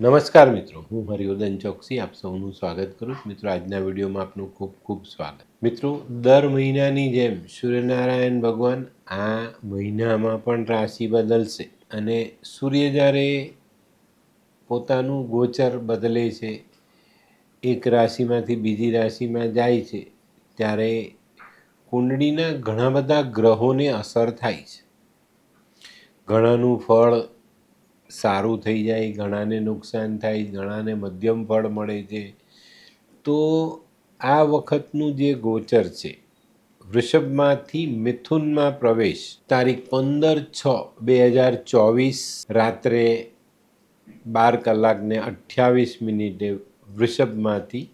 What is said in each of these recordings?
નમસ્કાર મિત્રો, હું હરિવર્ધન ચોકસી આપ સૌનું સ્વાગત કરું છું. મિત્રો, આજના વિડીયોમાં આપનું ખૂબ ખૂબ સ્વાગત. મિત્રો, દર મહિનાની જેમ સૂર્યનારાયણ ભગવાન આ મહિનામાં પણ રાશિ બદલશે અને સૂર્ય જ્યારે પોતાનું ગોચર બદલે છે, એક રાશિમાંથી બીજી રાશિમાં જાય છે, ત્યારે કુંડળીના ઘણા બધા ગ્રહોને અસર થાય છે. ઘણાનું ફળ સારું થઈ જાય, ઘણાને નુકસાન થાય, ઘણાને મધ્યમ ફળ મળે છે. તો આ વખતનું જે ગોચર છે, વૃષભમાંથી મિથુનમાં પ્રવેશ, તારીખ પંદર છ બે હજાર ચોવીસ રાત્રે બાર કલાકને અઠ્યાવીસ મિનિટે વૃષભમાંથી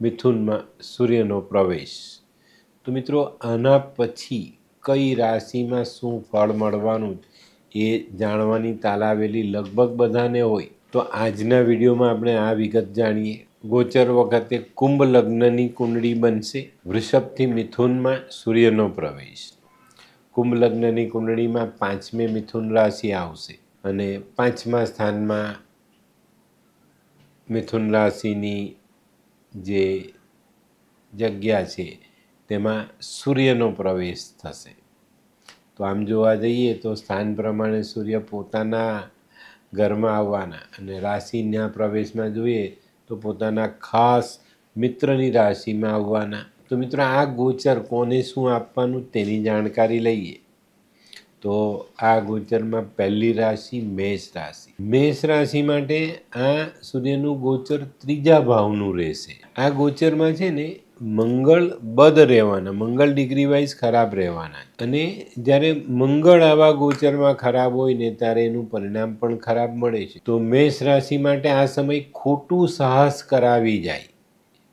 મિથુનમાં સૂર્યનો પ્રવેશ. તો મિત્રો, આના પછી કઈ રાશિમાં શું ફળ મળવાનું એ જાણવાની તાલાવેલી લગભગ બધાને હોય. તો આજના વિડીયોમાં આપણે આ વિગત જાણીએ. ગોચર વખતે કુંભ લગ્નની કુંડળી બનશે. વૃષભથી મિથુનમાં સૂર્યનો પ્રવેશ. કુંભ લગ્નની કુંડળીમાં પાંચમે મિથુન રાશિ આવશે અને પાંચમા સ્થાનમાં મિથુન રાશિની જે જગ્યા છે, તેમાં સૂર્યનો પ્રવેશ થશે. તો આમ જોવા જઈએ તો સ્થાન પ્રમાણે સૂર્ય પોતાના ઘરમાં આવવાના અને રાશિના પ્રવેશમાં જોઈએ તો પોતાના ખાસ મિત્રની રાશિમાં આવવાના. તો મિત્રો આ ગોચર કોને શું આપવાનું તેની જાણકારી લઈએ. તો આ ગોચરમાં પહેલી રાશિ મેષ રાશિ. મેષ રાશિ માટે આ સૂર્યનું ગોચર ત્રીજા ભાવનું રહેશે. આ ગોચરમાં છે ને મંગળ બદ રહેવાના, મંગળ ડિગ્રી વાઇઝ ખરાબ રહેવાના. અને જ્યારે મંગળ આવા ગોચરમાં ખરાબ હોય ને ત્યારે એનું પરિણામ પણ ખરાબ મળે છે. તો મેષ રાશિ માટે આ સમય ખોટું સાહસ કરાવી જાય.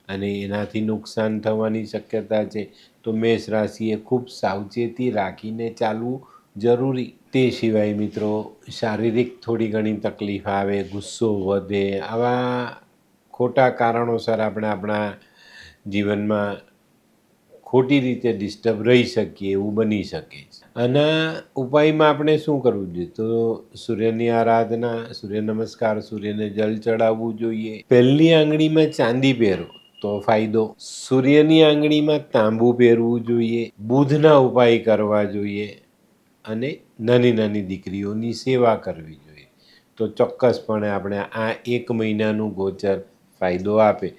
અને એનાથી નુકસાન થવાની શક્યતા છે. તો મેષ રાશિએ ખૂબ સાવચેતી રાખીને ચાલવું જરૂરી. તે સિવાય મિત્રો, શારીરિક થોડી ઘણી તકલીફ આવે, ગુસ્સો વધે, આવા ખોટા કારણોસર આપણે આપણા જીવનમાં ખોટી રીતે ડિસ્ટર્બ રહી શકીએ એવું બની શકે છે. આના ઉપાયમાં આપણે શું કરવું જોઈએ? તો સૂર્યની આરાધના, સૂર્ય નમસ્કાર, સૂર્યને જલ ચડાવવું જોઈએ. પહેલી આંગળીમાં ચાંદી પહેરો, તો ફાયદો. સૂર્યની આંગળીમાં તાંબુ પહેરવું જોઈએ બુધના ઉપાય કરવા જોઈએ, અને નાની નાની દીકરીઓની સેવા કરવી જોઈએ. તો ચોક્કસપણે આપણે આ એક મહિનાનું ગોચર ફાયદો આપે.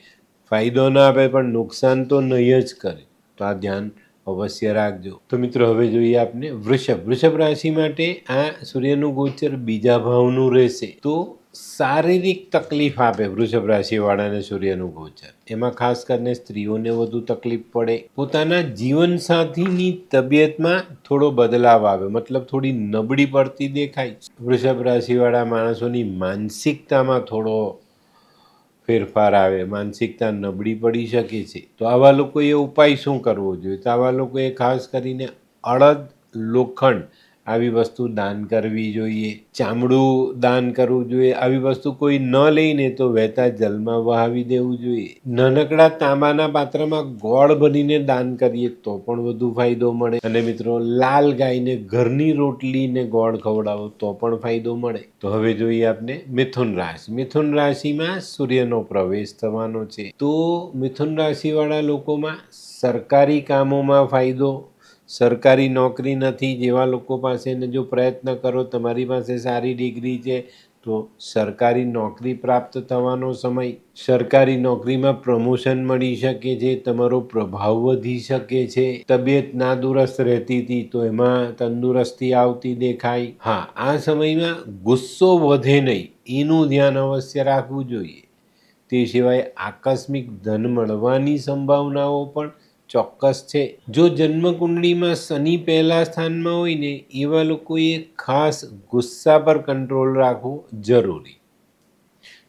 ફાયદો ના આપે પણ નુકસાન તો નહીં જ કરે. તો આ ધ્યાન અવશ્ય રાખજો. તો મિત્રો, હવે જોઈએ આપને વૃષભ. વૃષભ રાશિ માટે આ સૂર્યનું ગોચર બીજા ભાવનું રહેશે. તો શારીરિક તકલીફ આપે વૃષભ રાશિવાળાને સૂર્યનું ગોચર. એમાં ખાસ કરીને સ્ત્રીઓને વધુ તકલીફ પડે. પોતાના જીવનસાથીની તબિયતમાં થોડો બદલાવ આવે, મતલબ થોડી નબળી પડતી દેખાય. વૃષભ રાશિવાળા માણસોની માનસિકતામાં થોડો ફેરફાર આવે, માનસિકતા નબળી પડી શકે છે. તો આવા લોકોએ ઉપાય શું કરવો જોઈએ? તો આવા લોકોએ ખાસ કરીને અડદ લોખંડ આવી વસ્તુ દાન કરવી જોઈએ, ચામડું દાન કરવું જોઈએ, આવી વસ્તુ કોઈ ન લઈને તો વહેતા જલમાં વહાવી દેવું જોઈએ. નાનકડા તાંબાના પાત્રમાં ગોળ બનીને દાન કરીએ તો પણ વધુ ફાયદો મળે. અને મિત્રો, લાલ ગાયને ઘરની રોટલીને ગોળ ખવડાવો તો પણ ફાયદો મળે. તો હવે જોઈએ આપણે મિથુન રાશિ. મિથુન રાશિમાં સૂર્યનો પ્રવેશ થવાનો છે. તો મિથુન રાશિવાળા લોકોમાં સરકારી કામોમાં ફાયદો સરકારી નોકરી નથી, જેવા લોકો પાસે ને જો પ્રયત્ન કરો, તમારી પાસે સારી ડિગ્રી છે, તો સરકારી નોકરી પ્રાપ્ત થવાનો સમય સરકારી નોકરીમાં પ્રમોશન મળી શકે છે, તમારો પ્રભાવ વધી શકે છે. તબિયત નાદુરસ્ત રહેતી હતી, તો એમાં તંદુરસ્તી આવતી દેખાય હા, આ સમયમાં ગુસ્સો વધે નહીં, એનું ધ્યાન અવશ્ય રાખવું જોઈએ. તે સિવાય આકસ્મિક ધન મળવાની સંભાવનાઓ પણ ચોક્કસ છે. જો જન્મકુંડળીમાં શનિ પહેલા સ્થાનમાં હોય ને, એવા લોકોએ ખાસ ગુસ્સા પર કંટ્રોલ રાખવો જરૂરી.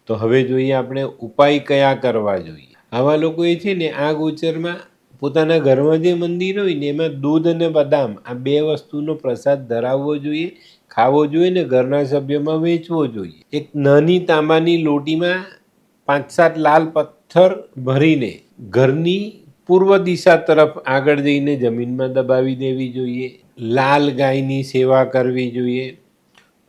તો હવે જોઈએ આપણે ઉપાય કયા કરવા જોઈએ. આવા લોકોએ છે ને આ ગોચરમાં પોતાના ઘરમાં જે મંદિર હોય ને, એમાં દૂધ અને બદામ, આ બે વસ્તુનો પ્રસાદ ધરાવવો જોઈએ, ખાવો જોઈએ ને, ઘરના સભ્યોમાં વેચવો જોઈએ. એક નાની તાંબાની લોટીમાં પાંચ સાત લાલ પથ્થર ભરીને ઘરની પૂર્વ દિશા તરફ આગળ જઈને જમીનમાં દબાવી દેવી જોઈએ, લાલ ગાયની સેવા કરવી જોઈએ.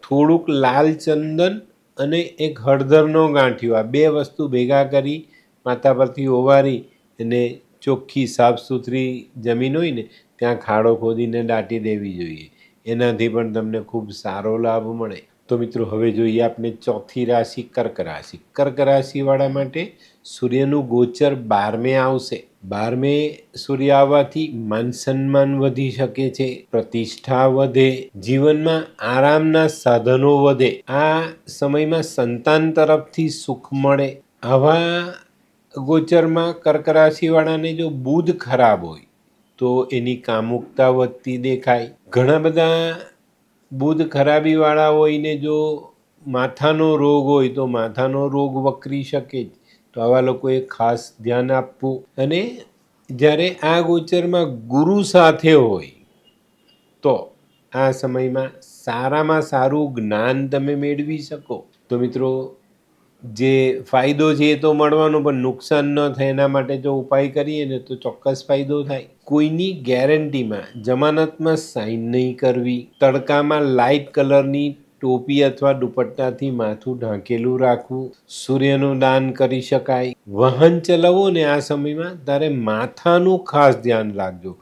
થોડુંક લાલ ચંદન અને એક હળદરનો ગાંઠિયો, આ બે વસ્તુ ભેગા કરી માથા પરથી ઓવારી અને ચોખ્ખી સાફ સુથરી જમીન હોય ને, ત્યાં ખાડો ખોદીને દાટી દેવી જોઈએ. એનાથી પણ તમને ખૂબ સારો લાભ મળે. તો મિત્રો, હવે જોઈએ આપણે ચોથી રાશિ કર્ક રાશિ. કર્ક રાશિવાળા માટે સૂર્યનું ગોચર બારમે આવશે. બારમે સૂર્ય આવવાથી માન સન્માન વધી શકે છે, પ્રતિષ્ઠા વધે, જીવનમાં આરામના સાધનો વધે, આ સમયમાં સંતાન તરફથી સુખ મળે. આવા ગોચરમાં કર્ક રાશિવાળાને જો બુધ ખરાબ હોય, તો એની કામુકતા વધતી દેખાય. ઘણા બધા બુધ ખરાબીવાળા હોયને જો માથાનો રોગ હોય, તો માથાનો રોગ વકરી શકે જ. તો આવા લોકોએ ખાસ ધ્યાન આપવું. અને જ્યારે આ ગોચરમાં ગુરુ સાથે હોય, તો આ સમયમાં સારામાં સારું જ્ઞાન તમે મેળવી શકો. તો મિત્રો, જે ફાયદો છે એ તો મળવાનો, પણ નુકસાન ન થાય એના માટે જો ઉપાય કરીએ ને, તો ચોક્કસ ફાયદો થાય. કોઈની ગેરંટીમાં જમાનતમાં સાઇન નહીં કરવી. તડકામાં લાઇટ કલરની ટોપી અથવા દુપટ્ટાથી માથું ઢાંકેલું રાખવું, સૂર્યનું દાન કરી શકાય. વાહન ચલાવો ને આ સમયમાં તારે માથાનું ખાસ ધ્યાન રાખજો.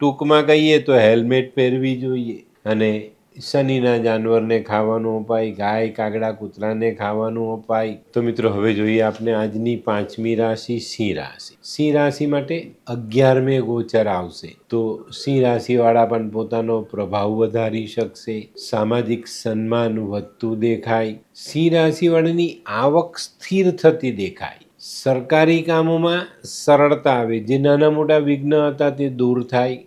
ટૂંકમાં કહીએ તો હેલ્મેટ પહેરવી જોઈએ અને શનિના જાનવરને ખાવાનો અપાય, ગાય, કાગડા, કૂતરાને ખાવાનું અપાય. તો મિત્રો, હવે જોઈએ આપણે આજની પાંચમી રાશિ સિંહ રાશિ. સિંહ રાશિ માટે અગિયારમે ગોચર આવશે. તો સિંહ રાશિવાળા પણ પોતાનો પ્રભાવ વધારી શકશે. સામાજિક સન્માન વધતું દેખાય. સિંહ રાશિવાળાની આવક સ્થિર થતી દેખાય. સરકારી કામોમાં સરળતા આવે. જે નાના મોટા વિઘ્ન હતા તે દૂર થાય.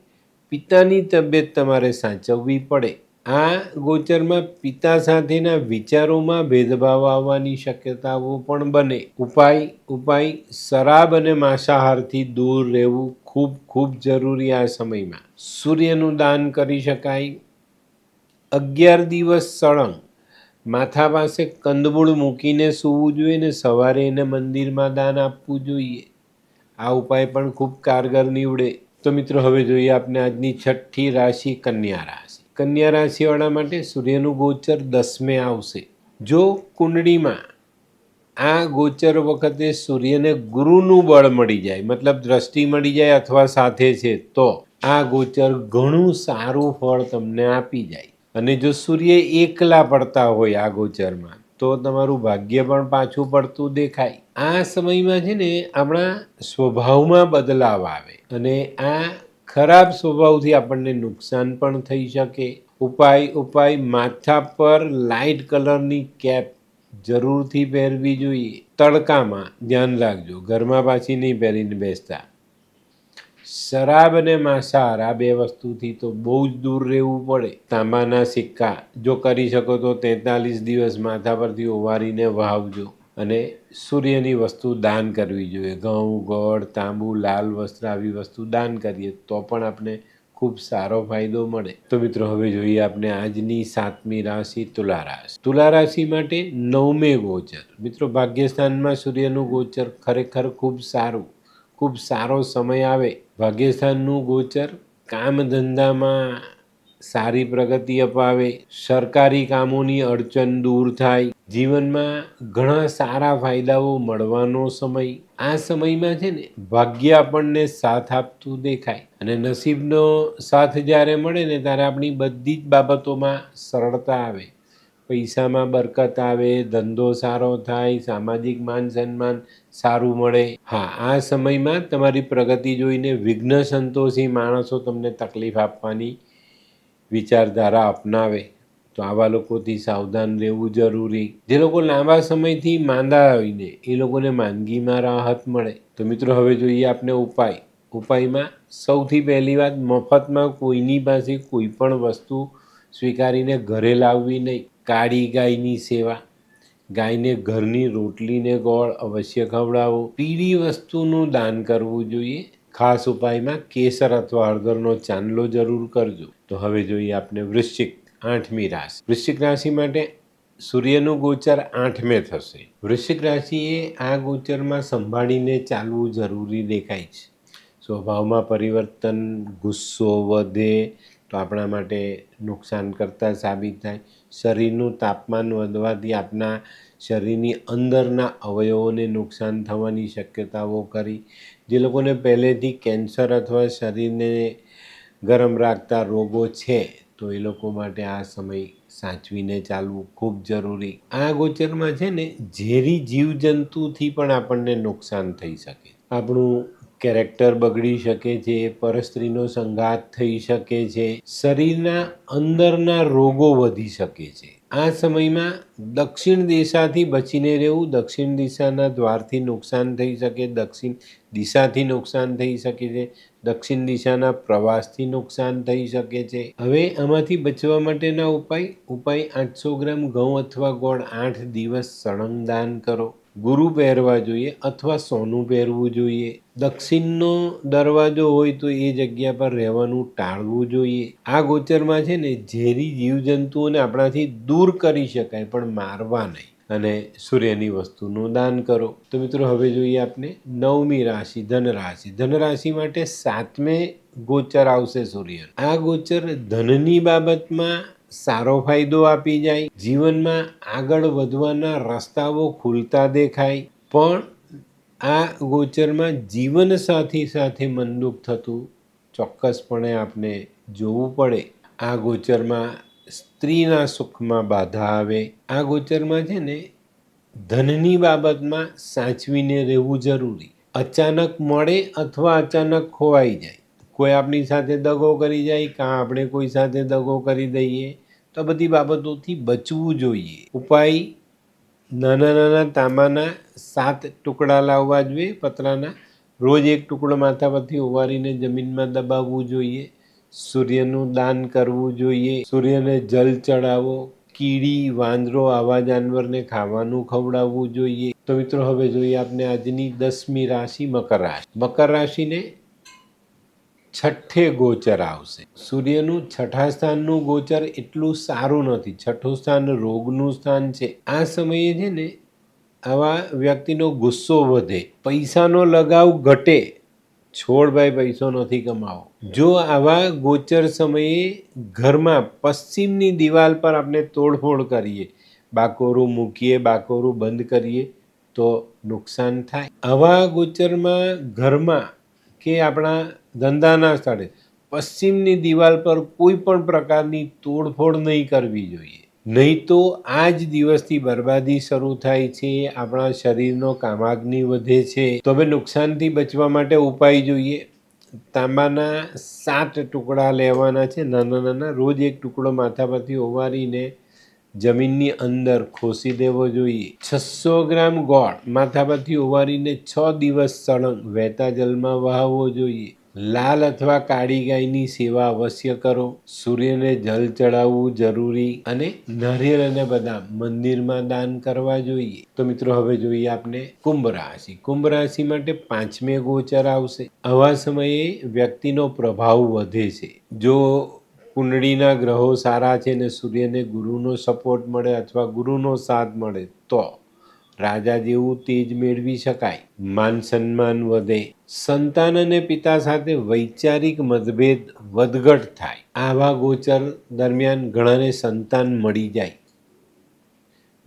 પિતાની તબિયત તમારે સાચવવી પડે. આ ગોચરમાં પિતા સાથેના વિચારોમાં ભેદભાવ આવવાની શક્યતાઓ પણ બને. ઉપાય ઉપાય, શરાબ અને માંસાહારથી દૂર રહેવું ખૂબ ખૂબ જરૂરી આ સમયમાં. સૂર્યનું દાન કરી શકાય. અગિયાર દિવસ સળંગ. માથા પાસે કંદમૂળ મૂકીને સૂવું જોઈએ ને સવારે એને મંદિરમાં દાન આપવું જોઈએ. આ ઉપાય પણ ખૂબ કારગર નીવડે. તો મિત્રો, હવે જોઈએ આપણે આજની છઠ્ઠી રાશિ કન્યા રાશિ કન્યા રાશિવાળા માટે સૂર્યનું ગોચર દસમે આવશે. જો કુંડળીમાં આ ગોચર વખતે સૂર્યને ગુરુનું બળ મળી જાય, મતલબ દ્રષ્ટિ મળી જાય અથવા સાથે છે, તો આ ગોચર ઘણું સારું ફળ તમને આપી જાય. અને જો સૂર્ય એકલા પડતા હોય આ ગોચરમાં, તો તમારું ભાગ્ય પણ પાછું પડતું દેખાય. આ સમયમાં છે ને, આપણા સ્વભાવમાં બદલાવ આવે અને આ ખરાબ સ્વભાવથી આપણને નુકસાન પણ થઈ શકે. ઉપાય ઉપાય માથા પર લાઇટ કલરની કેપ જરૂરથી પહેરવી જોઈએ. તડકામાં ધ્યાન રાખજો. ઘરમાં પાછી નહીં પહેરીને બેસતા. શરાબ અને માંસાહાર આ બે વસ્તુથી તો બહુ જ દૂર રહેવું પડે. તાંબાના સિક્કા જો કરી શકો તો તેતાલીસ દિવસ માથા પરથી ઓવારીને વાવજો અને સૂર્યની વસ્તુ દાન કરવી જોઈએ. ઘઉં, ગોળ, તાંબુ, લાલ વસ્ત્ર આવી વસ્તુ દાન કરીએ તો પણ આપણે ખૂબ સારો ફાયદો મળે. તો મિત્રો, હવે જોઈએ આપણે આજની સાતમી રાશિ તુલા રાશિ. તુલા રાશિ માટે નવમે ગોચર. મિત્રો, ભાગ્યસ્થાનમાં સૂર્યનું ગોચર ખરેખર ખૂબ સારું, ખૂબ સારો સમય આવે. ભાગ્યસ્થાનનું ગોચર કામ ધંધામાં સારી પ્રગતિ અપાવે. સરકારી કામોની અડચણ દૂર થાય. જીવનમાં ઘણા સારા ફાયદાઓ મળવાનો સમય આ સમયમાં છે ને ભાગ્ય આપણને સાથ આપતું દેખાય અને નસીબનો સાથ જ્યારે મળે ને ત્યારે આપણી બધી જ બાબતોમાં સરળતા આવે. પૈસામાં બરકત આવે, ધંધો સારો થાય, સામાજિક માન સન્માન સારું મળે. હા, આ સમયમાં તમારી પ્રગતિ જોઈને વિઘ્ન સંતોષી માણસો તમને તકલીફ આપવાની વિચારધારા અપનાવે. તો આવા લોકોથી સાવધાન રહેવું જરૂરી. જે લોકો લાંબા સમયથી માંદા આવીને એ લોકોને માંદગીમાં રાહત મળે. તો મિત્રો, હવે જોઈએ આપણે ઉપાય. ઉપાયમાં સૌથી પહેલી વાત, મફતમાં કોઈની પાસે કોઈ પણ વસ્તુ સ્વીકારીને ઘરે લાવવી નહીં. કાળી ગાયની સેવા. ગાયને ઘરની રોટલીને ગોળ અવશ્ય ખવડાવો. પીળી વસ્તુનું દાન કરવું જોઈએ. ખાસ ઉપાયમાં કેસર અથવા હળદરનો ચાંદલો જરૂર કરજો. તો હવે જોઈએ આપણે વૃશ્ચિક આઠમી રાશિ. વૃશ્ચિક રાશિ માટે સૂર્યનું ગોચર આઠમે થશે. વૃશ્ચિક રાશિએ આ ગોચરમાં સંભાળીને ચાલવું જરૂરી દેખાય છે. સ્વભાવમાં પરિવર્તન, ગુસ્સો વધે તો આપણા માટે નુકસાન કરતા સાબિત થાય. શરીરનું તાપમાન વધવાથી આપણા શરીરની અંદરના અવયવોને નુકસાન થવાની શક્યતાઓ કરી. જે લોકોને પહેલેથી કેન્સર અથવા શરીરને ગરમ રાખતા રોગો છે તો એ લોકો માટે આ સમય સાચવીને ચાલવું ખૂબ જરૂરી. આ ગોચરમાં છે ને, ઝેરી જીવજંતુથી પણ આપણને નુકસાન થઈ શકે. આપણું કેરેક્ટર બગડી શકે છે, પરસ્ત્રીનો સંઘાત થઈ શકે છે, શરીરના અંદરના રોગો વધી શકે છે. આ સમયમાં દક્ષિણ દિશાથી બચીને રહેવું, દક્ષિણ દિશાના દ્વારથી નુકસાન થઈ શકે, દક્ષિણ દિશાથી નુકસાન થઈ શકે છે દક્ષિણ દિશાના પ્રવાસથી નુકસાન થઈ શકે છે. હવે આમાંથી બચવા માટેના ઉપાય ઉપાય આઠસો ગ્રામ ઘઉં અથવા ગોળ આઠ દિવસ સળંગ દાન કરો. ગુરુ પહેરવા જોઈએ અથવા સોનું પહેરવું જોઈએ. દક્ષિણનો દરવાજો હોય તો એ જગ્યા પર રહેવાનું ટાળવું જોઈએ. આ ગોચરમાં છે ને ઝેરી જીવજંતુઓને આપણાથી દૂર કરી શકાય પણ મારવા નહીં. અને સૂર્યની વસ્તુનું દાન કરો. તો મિત્રો, હવે જોઈએ આપણે નવમી રાશિ ધન રાશિ ધન રાશિ માટે સાતમે ગોચર આવશે સૂર્ય આ ગોચર ધનની બાબતમાં સારો ફાયદો આપી જાય. જીવનમાં આગળ વધવાના રસ્તાઓ ખુલતા દેખાય. પણ આ ગોચરમાં જીવન સાથી સાથે મનદુખ થતું ચોક્કસપણે આપણે જોવું પડે. આ ગોચરમાં સ્ત્રીના સુખમાં બાધા આવે, આ ગોચરમાં છે ને ધનની બાબતમાં સાચવીને રહેવું જરૂરી. અચાનક મળે અથવા અચાનક ખોવાઈ જાય. કોઈ આપણી સાથે દગો કરી જાય કાં આપણે કોઈ સાથે દગો કરી દઈએ, તો બધી બાબતોથી બચવું જોઈએ. ઉપાય નાના નાના તાંબાના સાત ટુકડા લાવવા જોઈએ. પતરાના રોજ એક ટુકડો માથા પરથી ઉવારીને જમીનમાં દબાવવું જોઈએ. સૂર્યનું દાન કરવું જોઈએ. સૂર્યને જલ ચડાવો, કીડી, વાંદરો, આવા જાનવરને ખાવાનું ખવડાવવું જોઈએ. તો મિત્રો, હવે જોઈએ આપણે આજની દસમી રાશિ મકર રાશિ. મકર રાશિને છઠ્ઠે ગોચર આવશે. સૂર્યનું છઠ્ઠા સ્થાનનું ગોચર એટલું સારું નથી. છઠ્ઠું સ્થાન રોગનું સ્થાન છે. આ સમયે છે ને, આવા વ્યક્તિનો ગુસ્સો વધે, પૈસાનો લગાવ ઘટે છોડ ભાઈ પૈસો નથી કમાવો. જો આવા ગોચર સમયે ઘરમાં પશ્ચિમની દિવાલ પર આપણે તોડફોડ કરીએ, બાકોરું મૂકીએ, બાકોરું બંધ કરીએ, તો નુકસાન થાય. આવા ગોચરમાં ઘરમાં કે આપણા ધંધાના સ્થળે પશ્ચિમની દિવાલ પર કોઈ પણ પ્રકારની તોડફોડ નહીં કરવી જોઈએ. નહીં તો આ જ દિવસથી બરબાદી શરૂ થાય છે, આપણા શરીરનો કામાગ્નિ વધે છે. તો હવે નુકસાનથી બચવા માટે ઉપાય જોઈએ. તાંબાના સાત ટુકડા લેવાના છે. નાના નાના, રોજ એક ટુકડો માથા પરથી ઓવારીને જમીનની અંદર ખોસી દેવો જોઈએ. છસો ગ્રામ ગોળ માથા પરથી ઓવારીને છ દિવસ સળંગ વહેતા જલમાં વહાવવો જોઈએ. લાલ અથવા કાળી ગાયની સેવા અવશ્ય કરો. સૂર્યને જલ ચડાવવું જરૂરી અને નારિયેળ અને બદામ મંદિરમાં દાન કરવા જોઈએ. તો મિત્રો, હવે જોઈએ આપણે કુંભ રાશિ. કુંભ રાશિ માટે પાંચમે ગોચર આવશે. આવા સમયે વ્યક્તિનો પ્રભાવ વધે છે. જો કુંડળીના ગ્રહો સારા છે ને સૂર્યને ગુરુનો સપોર્ટ મળે અથવા ગુરુનો સાથ મળે, તો રાજા જેવું તેજ મેળવી શકાય. માન સન્માન વધે. સંતાન અને પિતા સાથે વૈચારિક મતભેદ વધઘટ થાય. આવા ગોચર દરમિયાન ઘણાને સંતાન મળી જાય.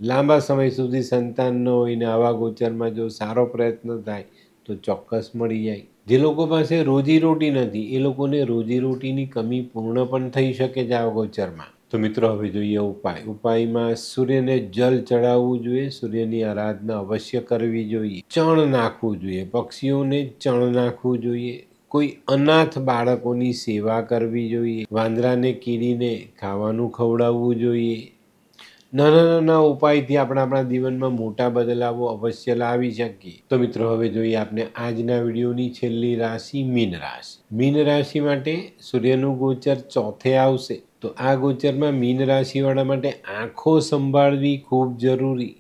લાંબા સમય સુધી સંતાન ન હોય ને આવા ગોચરમાં જો સારો પ્રયત્ન થાય, તો ચોક્કસ મળી જાય. જે લોકો પાસે રોજીરોટી નથી, એ લોકોને રોજીરોટીની કમી પૂર્ણ પણ થઈ શકે છે આ ગોચરમાં. તો મિત્રો, હવે જોઈએ ઉપાય. ઉપાયમાં સૂર્યને જલ ચડાવવું જોઈએ. સૂર્યની આરાધના અવશ્ય કરવી જોઈએ. ચણ નાખવું જોઈએ. પક્ષીઓને ચણ નાખવું જોઈએ. કોઈ અનાથ બાળકોની સેવા કરવી જોઈએ. વાંદરાને કીડીને ખાવાનું ખવડાવવું જોઈએ. નાના નાના ઉપાયથી આપણે આપણા જીવનમાં મોટા બદલાવો અવશ્ય લાવી શકીએ. તો મિત્રો, હવે જોઈએ આપણે આજના વિડીયોની છેલ્લી રાશિ મીન રાશિ. મીન રાશિ માટે સૂર્યનું ગોચર ચોથે આવશે. તો આ ગોચરમાં મીન રાશિવાળા માટે આંખો સંભાળવી ખૂબ જરૂરી.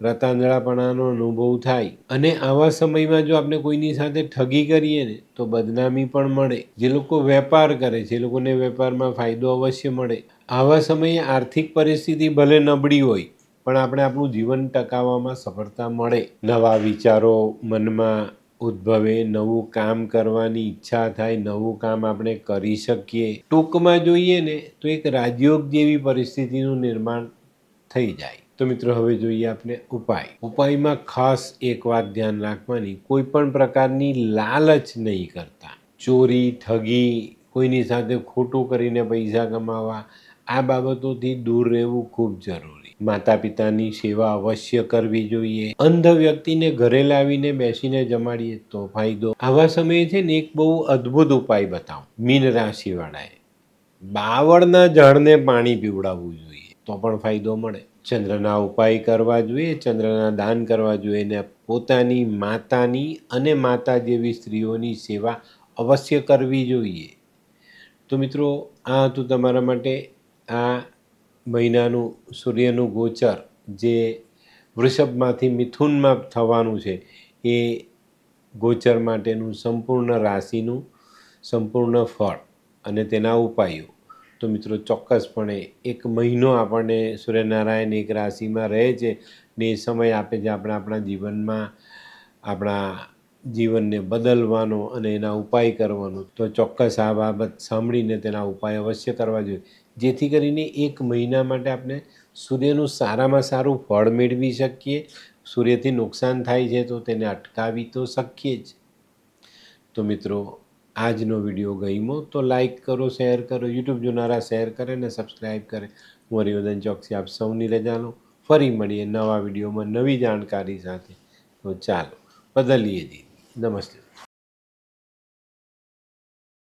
રતાંજળાપણાનો અનુભવ થાય. અને આવા સમયમાં જો આપણે કોઈની સાથે ઠગી કરીએ ને, તો બદનામી પણ મળે. જે લોકો વેપાર કરે છે, એ લોકોને વેપારમાં ફાયદો અવશ્ય મળે. આવા સમયે આર્થિક પરિસ્થિતિ ભલે નબળી હોય, પણ આપણે આપણું જીવન ટકાવવામાં સફળતા મળે. નવા વિચારો મનમાં ઉદ્ભવે, નવું કામ કરવાની ઈચ્છા થાય, નવું કામ આપણે કરી શકીએ. ટૂંકમાં જોઈએ ને, તો એક રાજયોગ જેવી પરિસ્થિતિનું નિર્માણ થઈ જાય. તો મિત્રો, હવે જોઈએ આપણે ઉપાય. ઉપાયમાં ખાસ એક વાત ધ્યાન રાખવાની, કોઈ પણ પ્રકારની લાલચ નહીં કરતા. ચોરી, ઠગી, કોઈની સાથે ખોટું કરીને પૈસા કમાવા, આ બાબતોથી દૂર રહેવું ખૂબ જરૂરી માતા પિતાની સેવા અવશ્ય કરવી જોઈએ. અંધ વ્યક્તિને ઘરે લાવીને બેસીને જમાડીએ તો ફાયદો. આવા સમયે છે ને એક બહુ અદ્ભુત ઉપાય બતાવો. મીન રાશિવાળાએ બાવળના ઝાડને પાણી પીવડાવવું જોઈએ તો પણ ફાયદો મળે. ચંદ્રના ઉપાય કરવા જોઈએ, ચંદ્રના દાન કરવા જોઈએ ને પોતાની માતાની અને માતા જેવી સ્ત્રીઓની સેવા અવશ્ય કરવી જોઈએ. તો મિત્રો, આ હતું તમારા માટે આ મહિનાનું સૂર્યનું ગોચર જે વૃષભમાંથી મિથુનમાં થવાનું છે, એ ગોચર માટેનું સંપૂર્ણ રાશિનું સંપૂર્ણ ફળ અને તેના ઉપાયો. તો મિત્રો, ચોક્કસપણે એક મહિનો આપણને સૂર્યનારાયણ એક રાશિમાં રહે છે ને એ સમય આપે છે આપણે આપણા જીવનમાં, આપણા જીવનને બદલવાનો અને એના ઉપાય કરવાનો. તો ચોક્કસ આ બાબત સાંભળીને તેના ઉપાય અવશ્ય કરવા જોઈએ. જેથી કરીને એક મહિના માટે આપણે સૂર્યનું સારામાં સારું ફળ મેળવી શકીએ. સૂર્યથી નુકસાન થાય છે તો તેને અટકાવી તો શકીએ જ. તો મિત્રો, આજનો વીડિયો ગમ્યો તો લાઈક કરો, શેર કરો, યુટ્યુબ જોનારા શેર કરે ને સબસ્ક્રાઈબ કરે. હું હરિવર્ધન ચોકસી, આપ સૌની રજા લઉં ફરી મળીએ નવા વિડીયોમાં નવી જાણકારી સાથે. તો ચાલો, બદલીએ જી. નમસ્તે.